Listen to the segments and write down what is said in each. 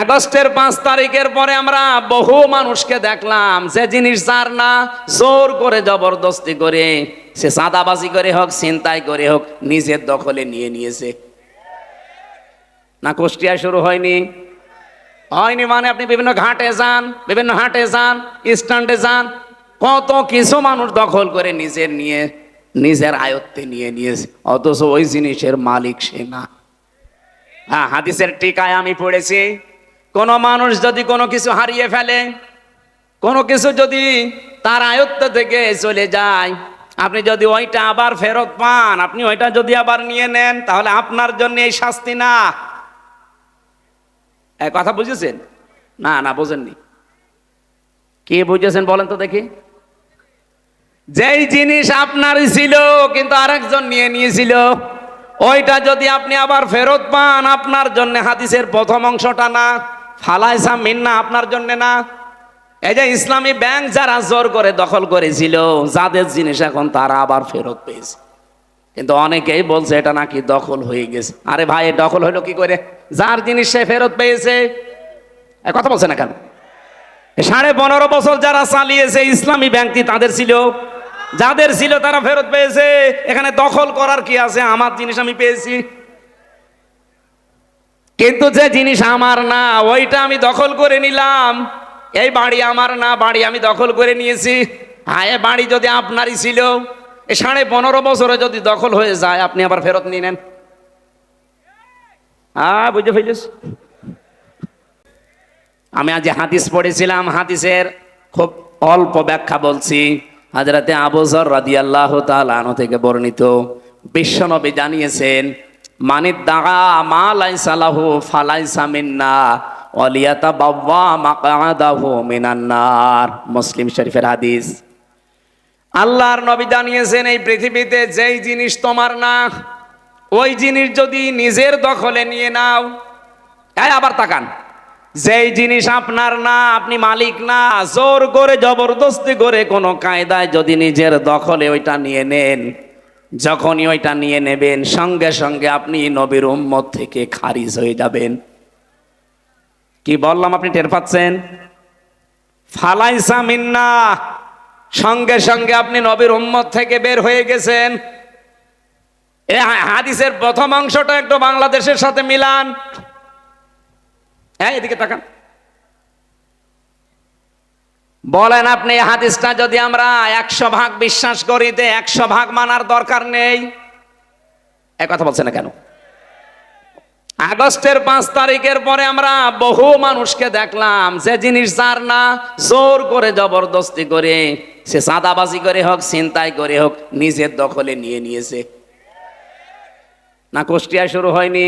আগস্টের পাঁচ তারিখের পরে আমরা বহু মানুষকে দেখলাম, যে জিনিস যার না, জোর করে জবরদস্তি করে, সে সাদাবাজি করে হোক চিন্তাই করে হোক, নিজের দখলে নিয়ে নিয়েছে। না কুষ্টিয়া শুরু হয়নি? হয়নি মানে আপনি বিভিন্ন ঘাটে যান, বিভিন্ন হাটে যান, স্ট্যান্ডে যান, কত কিছু মানুষ দখল করে নিজের নিয়ে, নিজের আয়ত্তে নিয়ে নিয়েছে। অথচ ওই জিনিসের মালিক সে না। হ্যাঁ হাদিসের টিকায় আমি পড়েছি কোন মানুষ যদি কোনো কিছু হারিয়ে ফেলে, কোনো কিছু যদি তার আয়ত্ত থেকে চলে যায়, আপনি যদি ওইটা আবার ফেরত পান, আপনি ওইটা যদি আবার নিয়ে নেন, তাহলে আপনার জন্য এই শাস্তি না। কথা বুঝেছেন? না না, বোঝেননি। কে বুঝেছেন বলেন তো দেখি। যেই জিনিস আপনারই ছিল, কিন্তু আরেকজন নিয়ে নিয়েছিল, ওইটা যদি আপনি আবার ফেরত পান, আপনার জন্য হাদিসের প্রথম অংশটা না। ফালাইসা মিন্না আপনার জন্য না? এই যে ইসলামী ব্যাংক যারা জোর করে দখল করেছিল, যাদের জিনিস এখন তারা আবার ফেরত পেয়েছে। কিন্তু অনেকেই বলছে এটা নাকি দখল হয়ে গেছে। আরে ভাই দখল হলো কি করে? যার জিনিস সে ফেরত পেয়েছে। কথা বলছে না কেন? সাড়ে পনেরো বছর যারা চালিয়েছে ইসলামী ব্যাংকটি তাদের ছিল? যাদের ছিল তারা ফেরত পেয়েছে। এখানে দখল করার কি আছে? আমার জিনিস আমি পেয়েছি। কিন্তু যে জিনিস আমার না, ওইটা আমি দখল করে নিলাম। এই বাড়ি আমার না, বাড়ি আমি দখল করে নিয়েছি। হ্যাঁ বাড়ি যদি আপনারই ছিল, এ সাড়ে পনেরো বছরে যদি দখল হয়ে যায়, আপনি আবার ফেরত নিয়ে নেন। হ্যাঁ বুঝে ফেলিস আমি আজ হাদিস পড়েছিলাম, হাদিসের খুব অল্প ব্যাখ্যা বলছি। হাজরাতে আবুজর রাদি আল্লাহ তালানো থেকে বর্ণিত। বিশ্বনবী জানিয়েছেন দাগা মা লাইসালাহু অলিয়াতা বাবা মাকাদাহু মিনান্নার মুসলিম শরীফের হাদিস। আল্লাহর নবী জানিয়েছেন, এই পৃথিবীতে যেই জিনিস তোমার না, ওই জিনিস যদি নিজের দখলে নিয়ে নাও, এই আবার তাকান। যেই জিনিস আপনার না, আপনি মালিক না, জোর করে, জবরদস্তি করে কোনো কায়দায় যদি নিজের দখলে ওইটা নিয়ে নেন যখনই ওইটা নিয়ে নেবেন, সঙ্গে সঙ্গে আপনি নবীর উম্মত থেকে খারিজ হয়ে যাবেন। কি বললাম আপনি টের পাচ্ছেন? ফালাইসা মিন্না, সঙ্গে সঙ্গে আপনি নবীর উম্মত থেকে বের হয়ে গেছেন। এ হাদিসের প্রথম অংশটা একটু বাংলাদেশের সাথে মিলান। হ্যাঁ এদিকে তাকান। বলেন আপনি হাদিসটা যদি আমরা একশো ভাগ বিশ্বাস করি তে একশো ভাগ মানার দরকার নেই। এক কথা বলছে না কেন? আগস্টের পাঁচ তারিখের পরে আমরা বহু মানুষকে দেখলাম, যে জিনিস যার না, জোর করে জবরদস্তি করে, সে সাদাবাজি করে হোক চিন্তাই করে হোক, নিজের দখলে নিয়ে নিয়েছে। না কুষ্টিয়া শুরু হয়নি?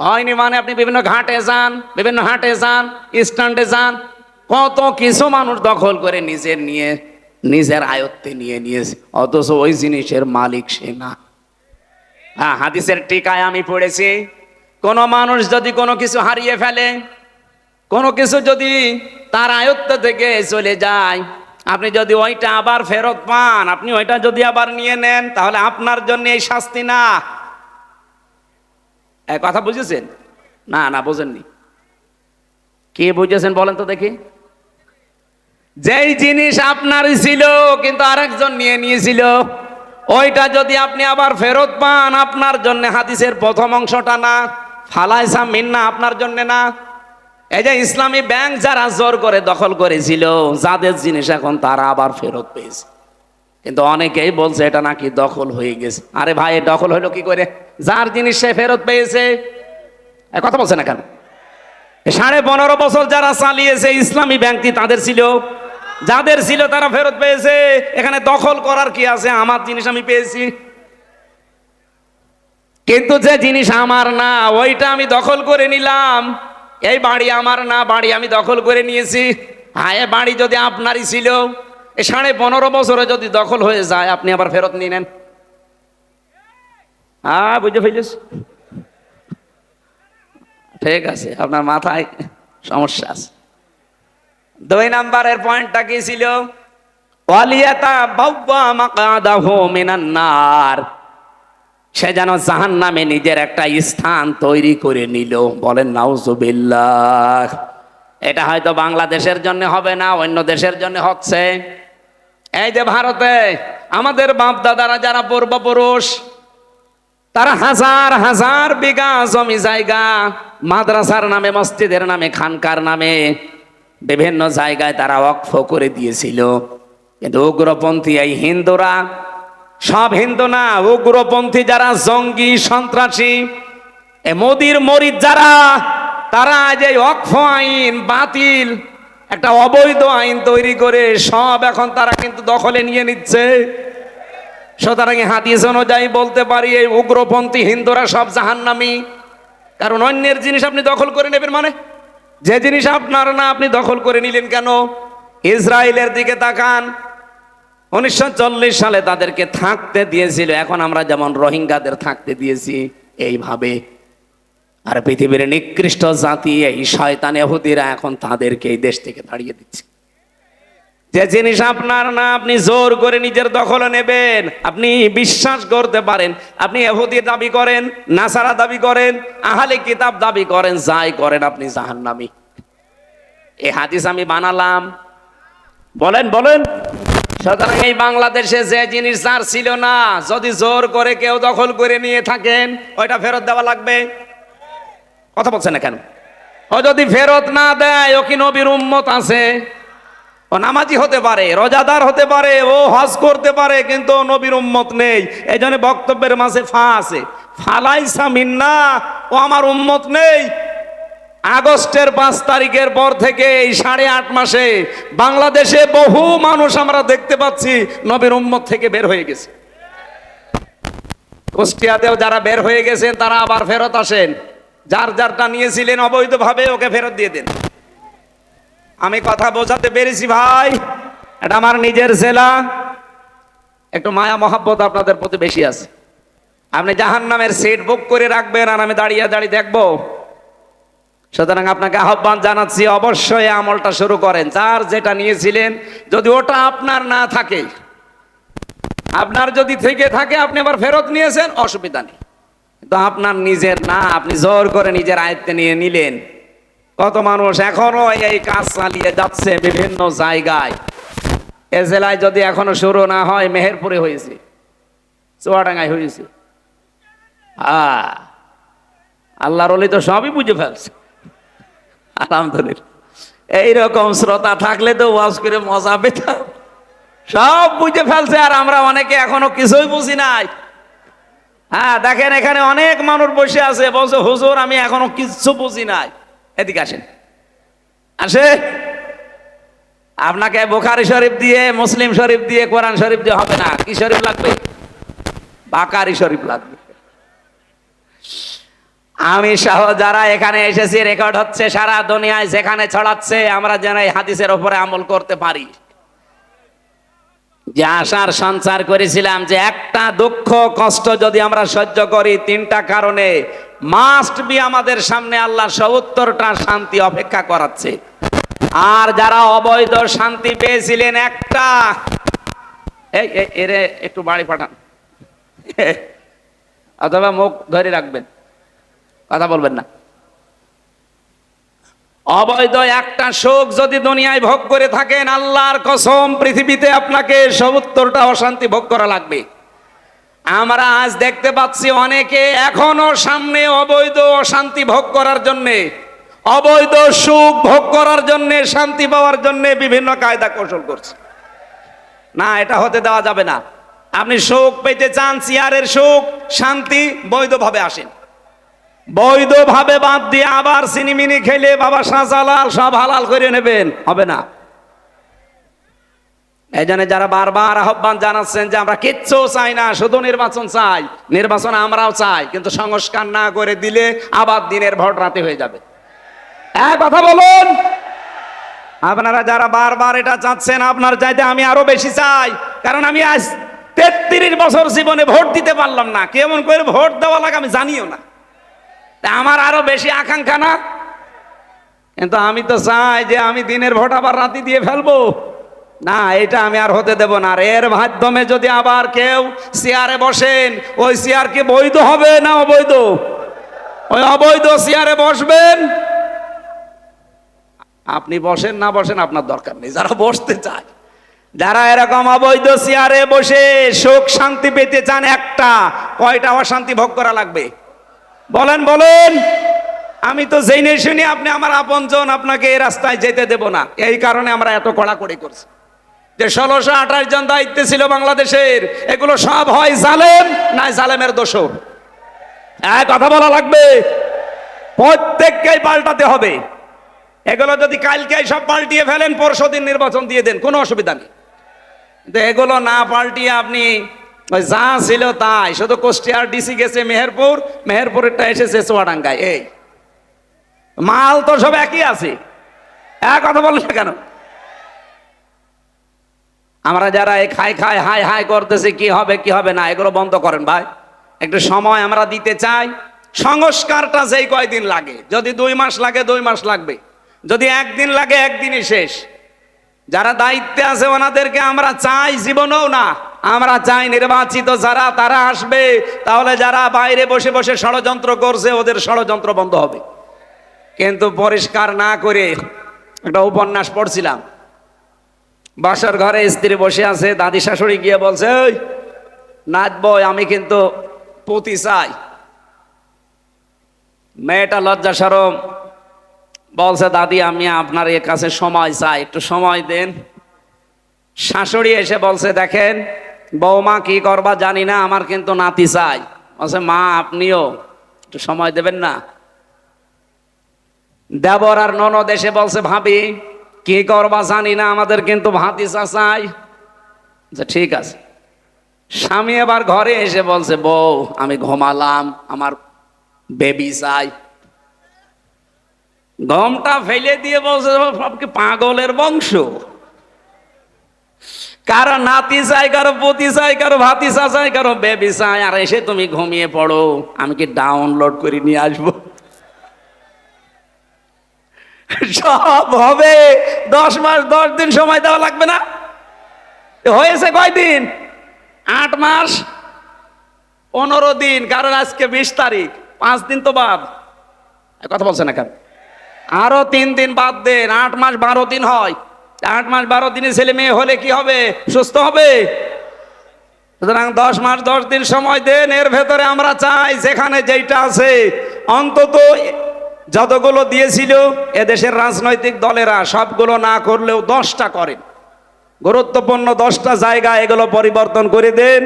হয়নি মানে আপনি বিভিন্ন ঘাটে যান, বিভিন্ন হাটে যান স্ট্যান্ডে যান কত কিছু মানুষ দখল করে নিজের নিয়ে, নিজের আয়ত্তে নিয়ে নিয়েছে। অথচ ওই জিনিসের মালিক সে না। হ্যাঁ হাদিসের টিকায় আমি পড়েছি, কোন মানুষ যদি কোনো কিছু হারিয়ে ফেলে, কোনো কিছু যদি তার আয়ত্ত থেকে চলে যায়, আপনি যদি ওইটা আবার ফেরত পান, আপনি ওইটা যদি আবার নিয়ে নেন, তাহলে আপনার জন্য এই শাস্তি না। কথা বুঝেছেন? না না, বোঝেননি। কে বুঝেছেন বলেন তো দেখি। যেই জিনিস আপনারই ছিল, কিন্তু আরেকজন নিয়ে নিয়েছিল, ওইটা যদি আপনি আবার ফেরত পান, আপনার জন্য হাদিসের প্রথম অংশটা না, ফালাইসা মিন্না আপনার জন্য না। এই যে ইসলামী ব্যাংক যারা জোর করে দখল করেছিল, যাদের জিনিস এখন তারা আবার ফেরত পেয়েছে। কিন্তু অনেকেই বলছে, এটা নাকি দখল হয়ে গেছে। আরে ভাই দখল হলো কি করে? যার জিনিস সে ফেরত পেয়েছে। কথা বলছে না কেন? সাড়ে পনেরো বছর যারা চালিয়েছে, ইসলামী ব্যাংকটি তাদের ছিল। যাদের ছিল তারা ফেরত পেয়েছে। এখানে দখল করার কি আছে? আমার জিনিস আমি পেয়েছি। কিন্তু যে জিনিস আমার না, ওইটা আমি দখল করে নিলাম। এই বাড়ি আমার না, বাড়ি আমি দখল করে নিয়েছি। হ্যাঁ বাড়ি যদি আপনারই ছিল, এ সাড়ে পনেরো বছরে যদি দখল হয়ে যায়, আপনি আবার ফেরত নিয়ে নেন। হ্যাঁ বুঝে ফেলিস ঠিক আছে, আপনার মাথায় সমস্যা আছে। দুই নাম্বারের পয়েন্টটা কি ছিল? সে যেন জাহান নামে নিজের একটা স্থান তৈরি করে নিল। বলেন, নাউজুবিল্লাহ। এটা হয়তো বাংলাদেশের জন্য হবে না, অন্য দেশের জন্য হচ্ছে। এই যে ভারতে আমাদের বাপ দাদারা যারা পূর্বপুরুষ, তারা হাজার হাজার বিঘা জমি জায়গা, মাদ্রাসার নামে, মসজিদের নামে, খানকার নামে বিভিন্ন জায়গায় তারা অক্ষ করে দিয়েছিল। কিন্তু উগ্রপন্থী এই হিন্দুরা, সব হিন্দু না, উগ্রপন্থী যারা জঙ্গি, সন্ত্রাসী, এ মোদির মরিদ যারা, তারা যে অক্ষ আইন বাতিল, একটা অবৈধ আইন তৈরি করে সব এখন তারা কিন্তু দখলে নিয়ে নিচ্ছে। সুতরাং হাদিস অনুযায়ী বলতে পারি, এই উগ্রপন্থী হিন্দুরা সব জাহান্নামি। কারণ অন্যের জিনিস আপনি দখল করে নেবেন মানে? যে জিনিস আপনার না আপনি দখল করে নিলেন কেন? ইসরায়েলের দিকে তাকান। উনিশশো চল্লিশ সালে তাদেরকে থাকতে দিয়েছিল। এখন আমরা যেমন রোহিঙ্গাদের থাকতে দিয়েছি, এইভাবে। আর পৃথিবীর নিকৃষ্ট জাতি এই শয়তান এহুদিরা এখন তাদেরকে এই দেশ থেকে দাঁড়িয়ে দিচ্ছে। যে জিনিস আপনার না, আপনি জোর করে নিজের দখলে নেবেন। আপনি বিশ্বাস করতে পারেন, আপনি এহুদি দাবি করেন, নাসারা দাবি করেন, আহালে কিতাব দাবি করেন, যাই করেন আপনি জাহান্নামি। এই হাদিস আমি বানালাম। বলেন বলেন। সুতরাং এই বাংলাদেশে যে জিনিস যার ছিল না, যদি জোর করে কেউ দখল করে নিয়ে থাকেন, ওইটা ফেরত দেওয়া লাগবে? কথা বলছেন না কেন? ও যদি ফেরত না দেয়, ও কি নবীর উম্মত আছে? নামাজি হতে পারে, রোজাদার হতে পারে, ও হজ করতে পারে, কিন্তু নবীর উম্মত নেই। এই জন্য বক্তব্যের মাঝে ফা আছে। ফালাইসা মিন্না, ও আমার উম্মত নেই। আগস্টের পাঁচ তারিখের পর থেকে এই সাড়ে আট মাসে বাংলাদেশে বহু মানুষ আমরা দেখতে পাচ্ছি, নবীর উম্মত থেকে বের হয়ে গেছে। কুষ্টিয়াতেও যারা বের হয়ে গেছেন, তারা আবার ফেরত আসেন। যার যারটা নিয়েছিলেন অবৈধভাবে ওকে ফেরত দিয়ে দেন। আমি কথা বোঝাতে পেরেছি ভাই। এটা আমার নিজের জেলা একটু মায়া মহাব্বত আপনাদের প্রতি বেশি আছে। আপনি জাহান নামের সিট বুক করে রাখবেন আর আমি দাঁড়িয়ে দাঁড়িয়ে দেখব। সুতরাং আপনাকে আহ্বান জানাচ্ছি, অবশ্যই আমলটা শুরু করেন। যার যেটা নিয়েছিলেন, যদি ওটা আপনার না থাকে, আপনার যদি থেকে থাকে, আপনি আবার ফেরত নিয়েছেন, অসুবিধা নেই। কিন্তু আপনার নিজের না, আপনি জোর করে নিজের আয়ত্তে নিয়ে নিলেন। কত মানুষ এখনও এই কাজ চালিয়ে যাচ্ছে বিভিন্ন জায়গায়। এ জেলায় যদি এখনও শুরু না হয়, মেহেরপুরে হয়েছে, চুয়াডাঙ্গায় হয়েছে। হ্যাঁ আল্লাহর অলি তো সবই বুঝে ফেলছে। আলহামদুলিল্লাহ। এইরকম শ্রোতা থাকলে তো ওয়াজ করে মজা পেতাম। সব বুঝে ফেলছে, আর আমরা অনেকে এখনও কিছুই বুঝি নাই। হ্যাঁ দেখেন এখানে অনেক মানুষ বসে আছে, বলছে, হুজুর, আমি এখনও কিচ্ছু বুঝি নাই। এদিকে আসেন। আসে। আপনাকে বোখারি শরীফ দিয়ে, মুসলিম শরীফ দিয়ে, কোরআন শরীফ দিয়ে হবে না। কি শরীফ লাগবে? বাকারি শরীফ লাগবে। আমি সহ যারা এখানে এসেছি রেকর্ড হচ্ছে সারা দুনিয়ায় যেখানে ছড়াচ্ছে, আমরা যেন এই হাদিসের ওপরে আমল করতে পারি। যে আশার সঞ্চার করেছিলাম যে একটা দুঃখ, কষ্ট যদি আমরা সহ্য করি তিনটা কারণে মাস্ট বি আমাদের সামনে আল্লাহ সত্তরটা শান্তি অপেক্ষা করাচ্ছে। আর যারা অবৈধ শান্তি পেয়েছিলেন একটা এই, এরে একটু বাড়ি পাঠান। অথবা মুখ ধরে রাখবেন। কথা বলবেন না। অবৈধ একটা সুখ যদি দুনিয়ায় ভোগ করে থাকেন, আল্লাহর কসম, পৃথিবীতে আপনাকে সত্তরটা অশান্তি ভোগ করা লাগবে। আমরা আজ দেখতে পাচ্ছি অনেকে এখনও সামনে অবৈধ অশান্তি ভোগ করার জন্যে, অবৈধ সুখ ভোগ করার জন্যে, শান্তি পাওয়ার জন্যে বিভিন্ন কায়দা কৌশল করছে। না, এটা হতে দেওয়া যাবে না। আপনি সুখ পেতে চান, চেয়ারের সুখ শান্তি বৈধভাবে আসেন। বৈধভাবে বাদ দিয়ে আবার সিনিমিনি খেলে বাবা শাহজালাল সব হালাল করে নেবেন। হবে না। এই জন্য যারা বারবার আহ্বান জানাচ্ছেন যে আমরা কিচ্ছু চাই না, শুধু নির্বাচন চাই, নির্বাচন আমরাও চাই, কিন্তু সংস্কার না করে দিলে আবার দিনের ভোট রাতে হয়ে যাবে। এক কথা বলুন। আপনারা যারা বারবার এটা চাচ্ছেন, আপনার চাইতে আমি আরও বেশি চাই, কারণ আমি আজ তেত্রিশ বছর জীবনে ভোট দিতে পারলাম না। কেমন করে ভোট দেওয়া লাগে আমি জানিও না। তা আমার আরও বেশি আকাঙ্ক্ষা না? কিন্তু আমি তো চাই যে আমি দিনের ভোট আবার রাতে দিয়ে ফেলব। না, এটা আমি আর হতে দেব না। আর এর মাধ্যমে যদি আবার কেউ চেয়ারে বসেন, ওই চেয়ার কি বৈধ হবে না অবৈধ? ওই অবৈধ চেয়ারে বসবেন? আপনি বসেন না বসেন, আপনার দরকার নেই। যারা বসতে চায়, যারা এরকম অবৈধ চেয়ারে বসে সুখ শান্তি পেতে চান একটা, কয়টা অশান্তি ভোগ করা লাগবে? বলেন বলেন। আমি তো জেনে শুনি আপনি আমার আপনজন, আপনাকে এই রাস্তায় যেতে দেব না। এই কারণে আমরা এত কড়াকড়ি করছি। যে ষোলোশো আঠাশ জন দায়িত্বে ছিল বাংলাদেশের, এগুলো সব হয় জালেম, না জালেমের দোষর। হ্যাঁ কথা বলা লাগবে। প্রত্যেককেই পাল্টাতে হবে। এগুলো যদি কালকে সব পাল্টিয়ে ফেলেন, পরশু দিন নির্বাচন দিয়ে দেন, কোনো অসুবিধা নেই। কিন্তু এগুলো না পাল্টিয়ে আপনি ওই যা ছিল তাই, শুধু কুষ্টিয়ার ডিসি গেছে মেহেরপুর, মেহেরপুরেরটা এসেছে চুয়াডাঙ্গায়, এই। মাল তো সব একই আছে। এক কথা বললে কেন? আমরা যারা এই খাই খাই, হাই হাই করতেছি, কি হবে কি হবে না, এগুলো বন্ধ করেন ভাই। একটু সময় আমরা দিতে চাই। সংস্কারটা যেই কয়দিন লাগে, যদি দুই মাস লাগে, দুই মাস লাগবে। যদি একদিন লাগে, একদিনই শেষ। যারা দায়িত্বে আছে, ওনাদেরকে আমরা চাই জীবনেও না। আমরা চাই নির্বাচিত যারা, তারা আসবে। তাহলে যারা বাইরে বসে বসে ষড়যন্ত্র করছে, ওদের ষড়যন্ত্র বন্ধ হবে। কিন্তু পরিষ্কার না করে একটা উপন্যাস পড়ছিলাম। বাসার ঘরে স্ত্রী বসে আছে, দাদি শাশুড়ি গিয়ে বলছে ওই নাচবো আমি কিন্তু পতি চাই। মেয়েটা লজ্জা সরম বলছে, দাদি, আমি আপনার এর কাছে সময় চাই, একটু সময় দেন। শাশুড়ি এসে বলছে, দেখেন বৌমা কি করবা জানি না, আমার কিন্তু নাতি চাই। বলছে, মা, আপনিও একটু সময় দেবেন না। দেবর আর ননদ এসে বলছে, ভাবি, কি করবা জানি না, আমাদের কিন্তু ভাতিসা চাই। আচ্ছা ঠিক আছে। স্বামী এবার ঘরে এসে বলছে, বউ, আমি ঘুমালাম, আমার বেবি চাই। গমটা ফেলে দিয়ে বলছে পাগলের বংশ। কারও নাতি চাই কারও পতি চাই কারও ভাতিসা চাই কারও বেবি চাই আর এসে তুমি ঘুমিয়ে পড়ো, আমি কি ডাউনলোড করে নিয়ে আসব? সব হবে। দশ মাস, দশ দিন সময় দেওয়া লাগবে না। হয়েছে কয়দিন? আট মাস, পনেরো দিন, কারণ আজকে বিশ তারিখ, পাঁচ দিন তো বাদ। কথা বলছে না কেন? আরও তিন দিন বাদ দেন, আট মাস বারো দিন হয়। আট মাস বারো দিনে ছেলে মেয়ে হলে কি হবে? সুস্থ হবে? সুতরাং দশ মাস, দশ দিন সময় দেন, এর ভেতরে আমরা চাই যেখানে যেইটা আছে। অন্তত যতগুলো দিয়েছিল, এদেশের রাজনৈতিক দলেরা সবগুলো না করলেও দশটা করেন। গুরুত্বপূর্ণ দশটা জায়গা এগুলো পরিবর্তন করে দেন।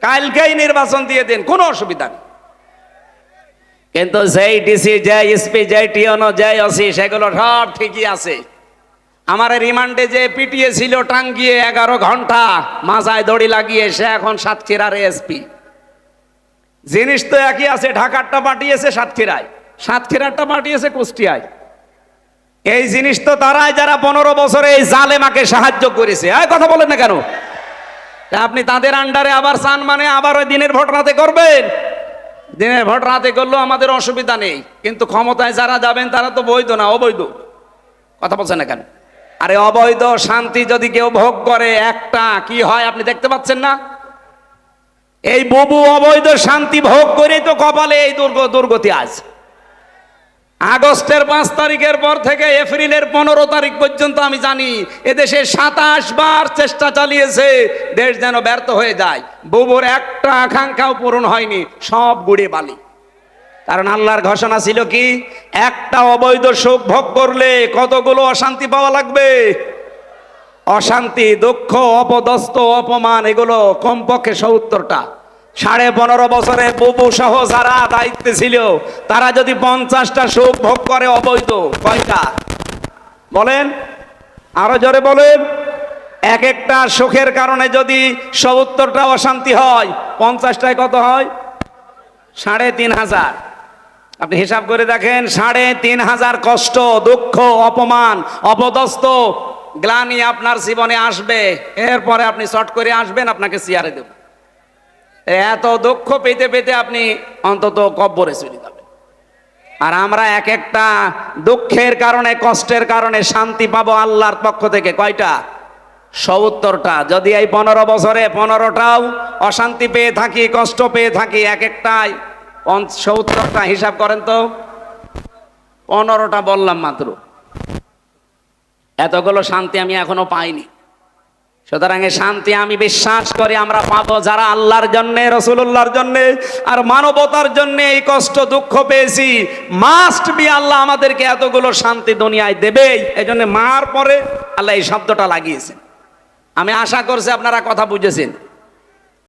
কালকেই নির্বাচন দিয়ে দেন, কোনো অসুবিধা নেই। কিন্তু যেই ডিসি যে এসপি যে টিওনো যে অসি সেগুলো সব ঠিকই আছে। আমার রিমান্ডে যে পিটিয়ে ছিল টাঙ্গিয়ে এগারো ঘণ্টা মাজায় দড়ি লাগিয়ে সে এখন সাতক্ষীরার এসপি। জিনিস তো একই আছে ঢাকারটা পাঠিয়েছে সাতক্ষীরায়। সাতক্ষীরারটা পাঠিয়েছে কুষ্টিয়ায়। এই জিনিস তো তারাই যারা পনেরো বছরে এই জালেমাকে সাহায্য করেছে। এই কথা বলেন না কেন? তা আপনি তাদের আন্ডারে আবার চান মানে আবার ওই দিনের ভোট রাতে করবেন? দিনের ভোট রাতে করলেও আমাদের অসুবিধা নেই। কিন্তু ক্ষমতায় যারা যাবেন তারা তো বৈধ না অবৈধ। কথা বলছেন না কেন? আরে অবৈধ শান্তি যদি কেউ ভোগ করে একটা, কি হয় আপনি দেখতে পাচ্ছেন না? এই ববু অবৈধ শান্তি ভোগ করেই তো কপালে এই দুর্গ, দুর্গতি আজ। আগস্টের পাঁচ তারিখের পর থেকে এপ্রিলের পনেরো তারিখ পর্যন্ত আমি জানি, এদেশে সাতাশ বার চেষ্টা চালিয়েছে, দেশ যেন ব্যর্থ হয়ে যায়। বুবুর একটা আকাঙ্ক্ষাও পূরণ হয়নি, সব গুড়ে বালি। কারণ আল্লাহর ঘোষণা ছিল কি? একটা অবৈধ সুখ ভোগ করলে কতগুলো অশান্তি পাওয়া লাগবে? অশান্তি, দুঃখ, অপদস্থ, অপমান, এগুলো কমপক্ষে সত্তরটা। সাড়ে পনেরো বছরে বুবু সহ যারা দায়িত্বে ছিল, তারা যদি পঞ্চাশটা সুখ ভোগ করে অবৈধ, কয়টা? বলেন, আরও জোরে বলেন। এক একটা সুখের কারণে যদি সত্তরটা অশান্তি হয়, পঞ্চাশটায় কত হয়? সাড়ে তিন হাজার। আপনি হিসাব করে দেখেন, সাড়ে তিন হাজার কষ্ট, দুঃখ, অপমান, অপদস্থ, গ্লানি আপনার জীবনে আসবে। এরপরে আপনি শর্ট করে আসবেন, আপনাকে চেয়ারে দেব। এত দুঃখ পেতে পেতে আপনি অন্তত কব্বরে চলে যাবেন। আর আমরা এক একটা দুঃখের কারণে, কষ্টের কারণে শান্তি পাবো আল্লাহর পক্ষ থেকে। কয়টা? সত্তরটা। যদি এই পনেরো বছরে পনেরোটাও অশান্তি পেয়ে থাকি, কষ্ট পেয়ে থাকি, এক একটাই সত্তরটা হিসাব করেন তো? পনেরোটা বললাম মাত্র। এতগুলো শান্তি আমি এখনও পাইনি। সুতরাং শান্তি আমি বিশ্বাস করি আমরা পাবো যারা আল্লাহর জন্যে রসুল্লাহর জন্যে, আর মানবতার জন্যে এই কষ্ট, দুঃখ পেয়েছি। মাস্ট বি আল্লাহ আমাদেরকে এতগুলো শান্তি দুনিয়ায় দেবেই। এই জন্য মার পরে আল্লাহ এই শব্দটা লাগিয়েছেন। আমি আশা করছি আপনারা কথা বুঝেছেন।